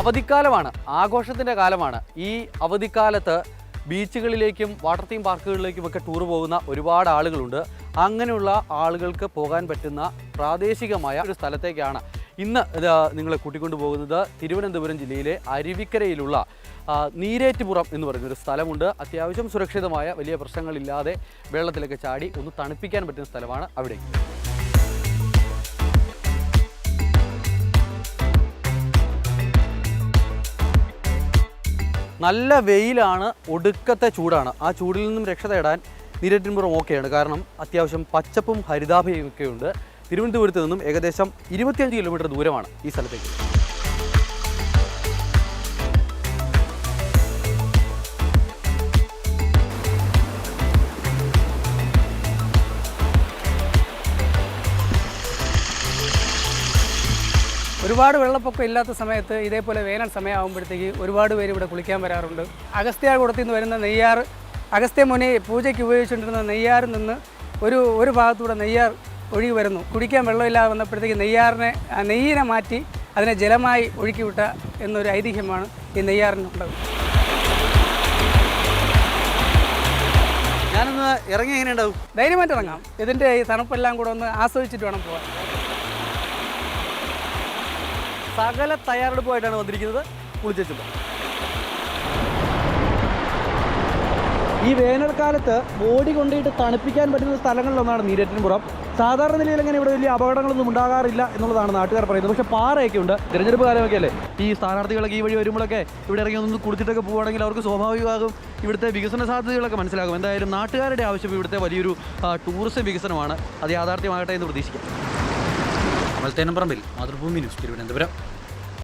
അവധിക്കാലമാണ് ആഘോഷത്തിന്റെ കാലമാണ്. ഈ അവധിക്കാലത്ത് ബീച്ചുകളിലേക്കും വാട്ടർ തീം പാർക്കുകളിലേക്കും ഒക്കെ ടൂർ പോകുന്ന ഒരുപാട് ആളുകളുണ്ട്. അങ്ങനെയുള്ള ആളുകൾക്ക് പോകാൻ പറ്റുന്ന പ്രാദേശികമായ ഒരു സ്ഥലത്തേക്കാണ്. ഇന്ന് നിങ്ങളെ കൂട്ടിക്കൊണ്ടു പോകുന്നത് തിരുവനന്തപുരം ജില്ലയിലെ അരുവിക്കരയിലുള്ള നീരേറ്റുപുറം എന്ന് പറയുന്നൊരു സ്ഥലമുണ്ട്. അത്യാവശ്യം സുരക്ഷിതമായ വലിയ പ്രശ്നങ്ങളില്ലാതെ വെള്ളത്തിലൊക്കെ ചാടി ഒന്ന് തണുപ്പിക്കാൻ പറ്റുന്ന സ്ഥലമാണ് അവിടെ നല്ല വെയിലാണ് ഒടുക്കത്തെ ചൂടാണ്. ആ ചൂടിൽ നിന്നും രക്ഷ തേടാൻ നീരറ്റിൻപുറം ഓക്കെയാണ്. കാരണം അത്യാവശ്യം പച്ചപ്പും ഹരിതാഭയും ഒക്കെയുണ്ട്. തിരുവനന്തപുരത്ത് നിന്നും ഏകദേശം ഇരുപത്തിയഞ്ച് കിലോമീറ്റർ ദൂരമാണ് ഈ സ്ഥലത്തേക്ക്. ഒരുപാട് വെള്ളപ്പൊക്കം ഇല്ലാത്ത സമയത്ത് ഇതേപോലെ വേനൽ സമയമാകുമ്പോഴത്തേക്ക് ഒരുപാട് പേര് ഇവിടെ കുളിക്കാൻ വരാറുണ്ട്. അഗസ്ത്യാർകൂടത്തിൽ നിന്ന് വരുന്ന നെയ്യാർ അഗസ്ത്യ മുനി പൂജയ്ക്ക് ഉപയോഗിച്ചുകൊണ്ടിരുന്ന നെയ്യാറിൽ നിന്ന് ഒരു ഒരു ഭാഗത്തൂടെ നെയ്യാർ ഒഴുകി വരുന്നു. കുടിക്കാൻ വെള്ളമില്ലാതെ വന്നപ്പോഴത്തേക്ക് നെയ്യാറിനെ ആ നെയ്യിനെ മാറ്റി അതിനെ ജലമായി ഒഴുക്കി വിട്ട എന്നൊരു ഐതിഹ്യമാണ് ഈ നെയ്യാറിനുള്ളത്. ഞാനൊന്ന് ഇറങ്ങി എങ്ങനെ ഉണ്ടാവും ധൈര്യമായിട്ട് ഇറങ്ങാം ഇതിന്റെ ഈ തണുപ്പെല്ലാം കൂടെ ഒന്ന് ആസ്വദിച്ചിട്ട് വേണം പോകാൻ. സകല തയ്യാറെടുപ്പുമായിട്ടാണ് വന്നിരിക്കുന്നത് കുളിച്ചുമ്പോൾ ഈ വേനൽക്കാലത്ത് ബോഡി കൊണ്ടിട്ട് തണുപ്പിക്കാൻ പറ്റുന്ന സ്ഥലങ്ങളിലൊന്നാണ് നീരറ്റിൻപുറം സാധാരണ നിലയിൽ അങ്ങനെ ഇവിടെ വലിയ അപകടങ്ങളൊന്നും ഉണ്ടാകാറില്ല എന്നുള്ളതാണ് നാട്ടുകാർ പറയുന്നത്. പക്ഷേ പാറയൊക്കെ ഉണ്ട്. തിരഞ്ഞെടുപ്പ് കാലമൊക്കെ അല്ലേ? ഈ സ്ഥാനാർത്ഥികളൊക്കെ ഈ വഴി വരുമ്പോഴൊക്കെ ഇവിടെ ഇറങ്ങി ഒന്ന് കുളിച്ചിട്ടൊക്കെ പോവുകയാണെങ്കിൽ അവർക്ക് സ്വാഭാവികമാകും ഇവിടുത്തെ വികസന സാധ്യതകളൊക്കെ മനസ്സിലാകും. എന്തായാലും നാട്ടുകാരുടെ ആവശ്യം ഇവിടുത്തെ വലിയൊരു ടൂറിസം വികസനമാണ്. അത് യാഥാർത്ഥ്യമാകട്ടെ എന്ന് പ്രതീക്ഷിക്കാം. അമൽ തേനമ്പറമ്പിൽ മാതൃഭൂമി ന്യൂസ് തിരുവനന്തപുരം.